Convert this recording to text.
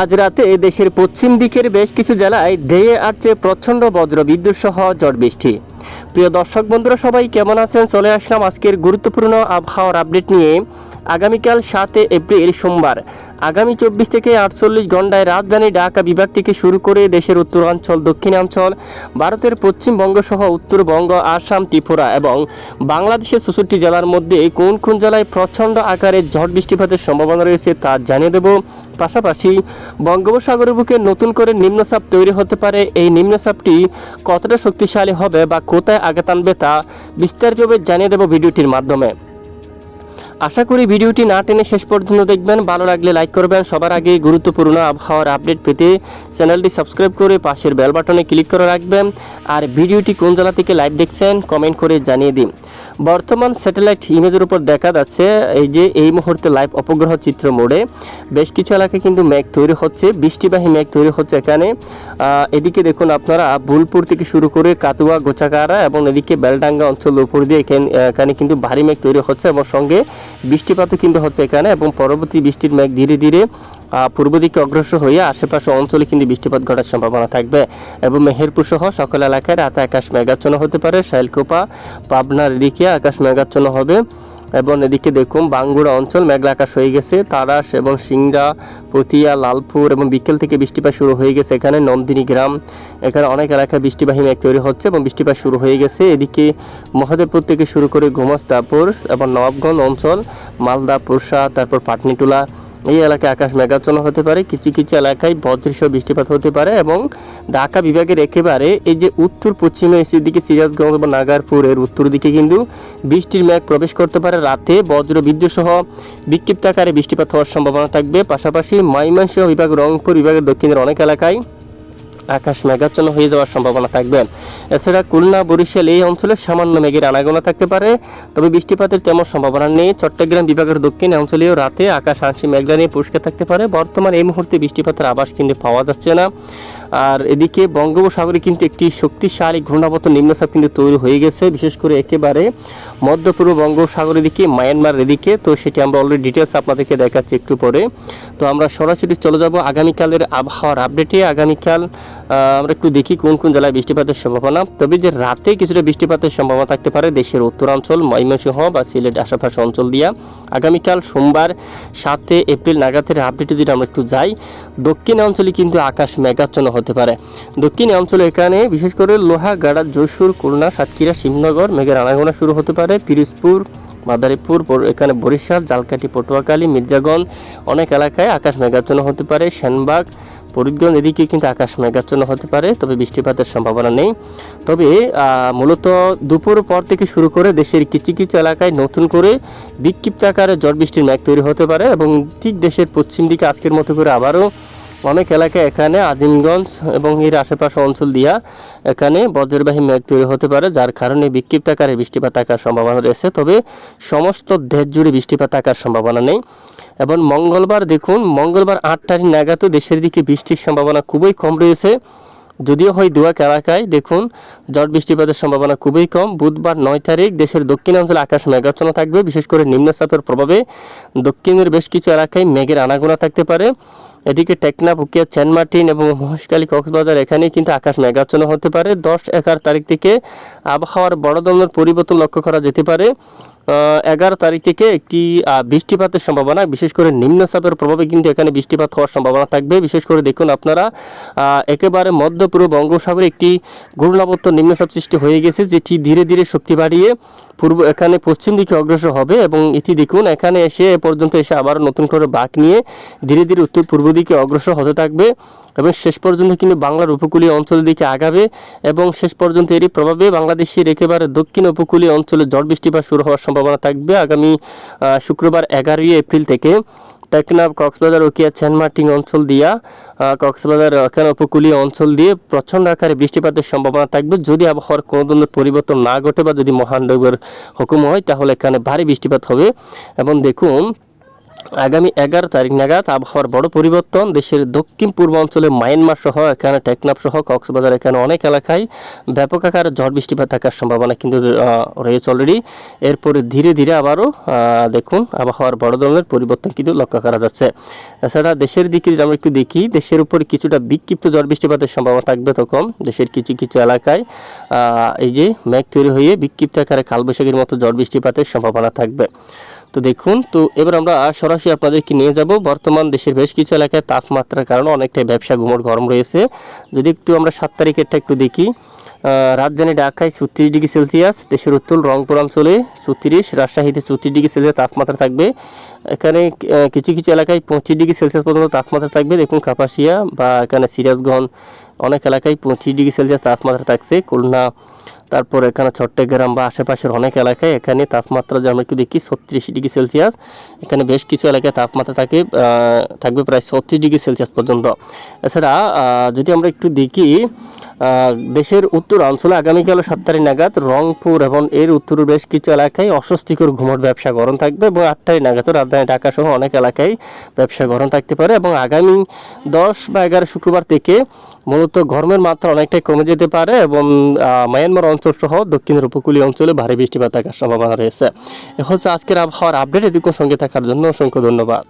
আজ রাতে দেশের পশ্চিম দিকের বেশ কিছু জেলায় ধেয়ে আসছে প্রচণ্ড বজ্র, বিদ্যুৎ সহ ঝড় বৃষ্টি। প্রিয় দর্শক বন্ধুরা, সবাই কেমন আছেন? চলে আসলাম আজকের গুরুত্বপূর্ণ আবহাওয়ার আপডেট নিয়ে। আগামীকাল সাতে এপ্রিল সোমবার। আগামী চব্বিশ থেকে আটচল্লিশ ঘন্টায় রাজধানী ঢাকা বিভাগ থেকে শুরু করে দেশের উত্তরাঞ্চল, দক্ষিণাঞ্চল, ভারতের পশ্চিমবঙ্গ সহ উত্তরবঙ্গ, আসাম, ত্রিপুরা এবং বাংলাদেশের চৌষট্টি জেলার মধ্যে কোন কোন জেলায় প্রচণ্ড আকারে ঝড় বৃষ্টিপাতের সম্ভাবনা রয়েছে তা জানিয়ে দেব। পাশাপাশি বঙ্গোপসাগরের বুকে নতুন করে নিম্নচাপ তৈরি হতে পারে। এই নিম্নচাপটি কতটা শক্তিশালী হবে বা কোথায় আনবে তা বিস্তারিতভাবে জানিয়ে দেব ভিডিওটির মাধ্যমে। আশা করি ভিডিওটি না টেনে শেষ পর্যন্ত দেখবেন। ভালো লাগলে লাইক করবেন। সবার আগে গুরুত্বপূর্ণ আবহাওয়ার আপডেট পেতে চ্যানেলটি সাবস্ক্রাইব করে পাশের বেল বাটনে ক্লিক করে রাখবেন। আর ভিডিওটি কোন জেলা থেকে লাইভ দেখছেন, কমেন্ট করে জানিয়ে দিন। বর্তমান স্যাটেলাইট ইমেজের উপর দেখা যাচ্ছে, এই যে এই মুহূর্তে লাইভ অপগ্রহ চিত্র মোড়ে। বেশ কিছু এলাকায় কিন্তু মেঘ তৈরি হচ্ছে, বৃষ্টিবাহী মেঘ তৈরি হচ্ছে এখানে। এদিকে দেখুন আপনারা, বুলপুর থেকে শুরু করে কাতুয়া গোচাকারা এবং এদিকে বেলডাঙ্গা অঞ্চল উপর দিয়ে এখানে এখানে কিন্তু ভারী মেঘ তৈরি হচ্ছে এবং সঙ্গে বৃষ্টিপাতও কিন্তু হচ্ছে এখানে এবং পরবর্তী বৃষ্টির মেঘ ধীরে ধীরে পূর্ব দিকে অগ্রসর হয়ে আশেপাশে অঞ্চলে কিন্তু বৃষ্টিপাত ঘটার সম্ভাবনা থাকবে এবং মেহেরপুর সহ সকল এলাকায় রাতে আকাশ মেঘাচ্ছন্ন হতে পারে। শাইলকোপা, পাবনার দিকে আকাশ মেঘাচ্ছন্ন হবে। এবং এদিকে দেখুন, বাঙ্গুড়া অঞ্চল, মেঘলা আকাশ হয়ে গেছে, তারাস এবং সিংড়া পতিয়া লালপুর এবং বিকেল থেকে বৃষ্টিপাত শুরু হয়ে গেছে এখানে নন্দিনী গ্রাম। এখানে অনেক এলাকায় বৃষ্টিবাহী মেঘ তৈরি হচ্ছে এবং বৃষ্টিপাত শুরু হয়ে গেছে। এদিকে মহাদেবপুর থেকে শুরু করে গোমস্তাপুর এবং নবাবগঞ্জ অঞ্চল, মালদা, পুরসা, তারপর পাটনিটুলা এই এলাকায় আকাশ মেঘাচ্ছন্ন হতে পারে, কিছু কিছু এলাকায় বজ্রসহ বৃষ্টিপাত হতে পারে এবং ঢাকা বিভাগের একেবারে এই যে উত্তর, পশ্চিমে এসির দিকে সিরাজগঞ্জ এবং নাগারপুরের উত্তর দিকে কিন্তু বৃষ্টির মেঘ প্রবেশ করতে পারে। রাতে বজ্র বিদ্যুৎ সহ বিক্ষিপ্ত আকারে বৃষ্টিপাত হওয়ার সম্ভাবনা থাকবে। পাশাপাশি ময়মনসিংহ বিভাগ, রংপুর বিভাগের দক্ষিণের অনেক এলাকায় আকাশ মেঘাচ্ছন্ন হয়ে যাওয়ার সম্ভাবনা থাকবে। এছাড়া খুলনা, বরিশাল এই অঞ্চলে সামান্য মেঘের আনাগোনা থাকতে পারে। তবে বৃষ্টিপাতের তেমন সম্ভাবনা নেই। চট্টগ্রাম বিভাগের দক্ষিণ অঞ্চলেও রাতে আকাশ আংশিক মেঘলা নিয়ে পরিষ্কার থাকতে পারে। বর্তমান এই মুহূর্তে বৃষ্টিপাতের আবাস কিন্তু পাওয়া যাচ্ছে না। আর এদিকে বঙ্গোপসাগরে কিন্তু একটি শক্তিশালী ঘূর্ণাবর্ত নিম্নচাপ কিন্তু তৈরি হয়ে গেছে, বিশেষ করে একেবারে মধ্যপূর্ব বঙ্গোপসাগরের দিকে মায়ানমার এদিকে তো সেটি আমরা অলরেডি ডিটেলস আপনাদেরকে দেখাচ্ছি একটু পরে। তো আমরা সরাসরি চলে যাব আগামীকালের আবহাওয়ার আপডেটে আগামীকাল আমরা একটু দেখি কোন কোন জেলায় বৃষ্টিপাতের সম্ভাবনা। তবে যে রাতে কিছুটা বৃষ্টিপাতের সম্ভাবনা থাকতে পারে দেশের উত্তরাঞ্চল, ময়মনসিংহ বা সিলেট আশেপাশে অঞ্চল দিয়া। আগামীকাল সোমবার সাতে এপ্রিল নাগাদের আপডেটে যদি আমরা একটু যাই, দক্ষিণ অঞ্চলে কিন্তু আকাশ মেঘাচ্ছন্ন হতে পারে। দক্ষিণ অঞ্চলে এখানে বিশেষ করে লোহাগাড়া, যশোর, খুলনা, সাতক্ষীরা শিবনগর মেঘের আনাগোনা শুরু হতে পারে। পিরিজপুর, মাদারীপুর এখানে বরিশাল, জালকাঠি, পটুয়াখালী, মির্জাগঞ্জ অনেক এলাকায় আকাশ মেঘাচ্ছন্ন হতে পারে। সেনবাগ ফরিদগঞ্জ এদিকে কিন্তু আকাশ মেঘাচ্ছন্ন হতে পারে, তবে বৃষ্টিপাতের সম্ভাবনা নেই। তবে মূলত দুপুর পর থেকে শুরু করে দেশের কিছু কিছু এলাকায় নতুন করে বিক্ষিপ্ত আকারে ঝড় বৃষ্টির মেঘ তৈরি হতে পারে এবং ঠিক দেশের পশ্চিম দিকে আজকের মতো করে আবারও অনেক এলাকায় এখানে, আজিমগঞ্জ এবং এর আশেপাশে অঞ্চল দিয়া এখানে বজ্রবাহী মেঘ তৈরি হতে পারে, যার কারণে বিক্ষিপ্ত আকারে বৃষ্টিপাত থাকার সম্ভাবনা রয়েছে। তবে সমস্ত দেশ জুড়ে বৃষ্টিপাত থাকার সম্ভাবনা নেই। এবং মঙ্গলবার দেখুন, মঙ্গলবার আট তারিখ নাগাদও দেশের দিকে বৃষ্টির সম্ভাবনা খুবই কম রয়েছে। যদিও হয় দুয়াক এলাকায়, দেখুন, ঝড় বৃষ্টিপাতের সম্ভাবনা খুবই কম। বুধবার নয় তারিখ দেশের দক্ষিণাঞ্চলে আকাশ মেঘাচ্ছন্ন থাকবে, বিশেষ করে নিম্নচাপের প্রভাবে। দক্ষিণের বেশ কিছু এলাকায় মেঘের আনাগোনা থাকতে পারে। এদিকে টেকনা উকিয়া চেনমার্টিন এবং মহেশখালী, কক্সবাজার এখানেই কিন্তু আকাশ মেঘাচ্ছন্ন হতে পারে। দশ এগারো তারিখ থেকে আবহাওয়ার বড় ধরনের পরিবর্তন লক্ষ্য করা যেতে পারে। এগারো তারিখ থেকে একটি বৃষ্টিপাতের সম্ভাবনা, বিশেষ করে নিম্নচাপের প্রভাবে কিন্তু এখানে বৃষ্টিপাত হওয়ার সম্ভাবনা থাকবে। বিশেষ করে দেখুন আপনারা একেবারে মধ্য পূর্ব বঙ্গোপসাগরে একটি ঘূর্ণাবর্ত নিম্নচাপ সৃষ্টি হয়ে গেছে, যেটি ধীরে ধীরে শক্তি বাড়িয়ে পূর্ব, এখানে পশ্চিম দিকে অগ্রসর হবে এবং এটি দেখুন, এখানে এসে এ পর্যন্ত এসে আবার নতুন করে বাঁক নিয়ে ধীরে ধীরে উত্তর পূর্ব দিকে অগ্রসর হতে থাকবে এবং শেষ পর্যন্ত কিন্তু বাংলার উপকূলীয় অঞ্চলের দিকে আগাবে এবং শেষ পর্যন্ত এরই প্রভাবে বাংলাদেশের একেবারে দক্ষিণ উপকূলীয় অঞ্চলে ঝড় বৃষ্টিপাত শুরু হওয়ার সম্ভাবনা থাকবে। আগামী শুক্রবার এগারোই এপ্রিল থেকে টেকনাফ, কক্সবাজার ওকিয়া চেনমার্টিং অঞ্চল দিয়া কক্সবাজার এখানে উপকূলীয় অঞ্চল দিয়ে প্রচণ্ড আকারে বৃষ্টিপাতের সম্ভাবনা থাকবে। যদি আবহাওয়ার কোনো ধরনের পরিবর্তন না ঘটে বা যদি মহান রোগের হুকুম হয়, তাহলে এখানে ভারী বৃষ্টিপাত হবে। এবং দেখুন আগামী এগারো তারিখ নাগাদ আবহাওয়ার বড় পরিবর্তন। দেশের দক্ষিণ পূর্বাঞ্চলে মায়ানমার সহ, এখানে টেকনাফ সহ, কক্সবাজার এখানে অনেক এলাকায় ব্যাপক আকার ঝড় বৃষ্টিপাত থাকার সম্ভাবনা কিন্তু রয়েছে অলরেডি এরপরে ধীরে ধীরে আবারও দেখুন আবহাওয়ার বড় ধরনের পরিবর্তন কিন্তু লক্ষ্য করা যাচ্ছে। এছাড়া দেশের দিকে যদি আমরা একটু দেখি, দেশের উপরে কিছুটা বিক্ষিপ্ত ঝড় বৃষ্টিপাতের সম্ভাবনা থাকবে তখন দেশের কিছু কিছু এলাকায় এই যে মেঘ তৈরি হয়ে বিক্ষিপ্ত আকারে কালবৈশাখীর মতো ঝড় বৃষ্টিপাতের সম্ভাবনা থাকবে। তো দেখুন, তো এবার আমরা সরাসরি আপনাদেরকে নিয়ে যাব। বর্তমান দেশের বেশ কিছু এলাকায় তাপমাত্রার কারণে অনেকটাই ব্যবসা ঘুমোর গরম রয়েছে। যদি একটু আমরা সাত তারিখেরটা একটু দেখি রাজধানী ঢাকায় ছত্রিশ ডিগ্রি সেলসিয়াস, দেশের উত্তর রংপুর অঞ্চলে ছত্রিশ, রাজশাহীতে চৌত্রিশ ডিগ্রি সেলসিয়াস তাপমাত্রা থাকবে। এখানে কিছু কিছু এলাকায় পঁচিশ ডিগ্রি সেলসিয়াস পর্যন্ত তাপমাত্রা থাকবে। দেখুন কাপাসিয়া বা এখানে সিরাজগঞ্জ, অনেক এলাকায় পঁচিশ ডিগ্রি সেলসিয়াস তাপমাত্রা থাকছে। খুলনা তারপর এখানে চট্টগ্রাম বা আশেপাশের অনেক এলাকায় এখানে তাপমাত্রা যে আমরা একটু দেখি ছত্রিশ ডিগ্রি সেলসিয়াস, এখানে বেশ কিছু এলাকায় তাপমাত্রা থাকে থাকবে প্রায় ছত্রিশ ডিগ্রি সেলসিয়াস পর্যন্ত। এছাড়া যদি আমরা একটু দেখি দেশের উত্তর অঞ্চলে আগামীকাল সাত তারিখ নাগাদ রংপুর এবং এর উত্তরের বেশ কিছু এলাকায় অস্বস্তিকর ঘুমট ব্যবসা গরম থাকবে এবং আট তারিখ নাগাদ রাজধানী ঢাকা সহ অনেক এলাকায় ব্যবসা গরম থাকতে পারে এবং আগামী দশ বা এগারো শুক্রবার থেকে মূলত গরমের মাত্রা অনেকটাই কমে যেতে পারে এবং মায়ানমার অঞ্চল সহ দক্ষিণের উপকূলীয় অঞ্চলে ভারী বৃষ্টিপাত থাকার সম্ভাবনা রয়েছে। এ হচ্ছে আজকের আবহাওয়ার আপডেট। এদিকে সঙ্গে থাকার জন্য অসংখ্য ধন্যবাদ।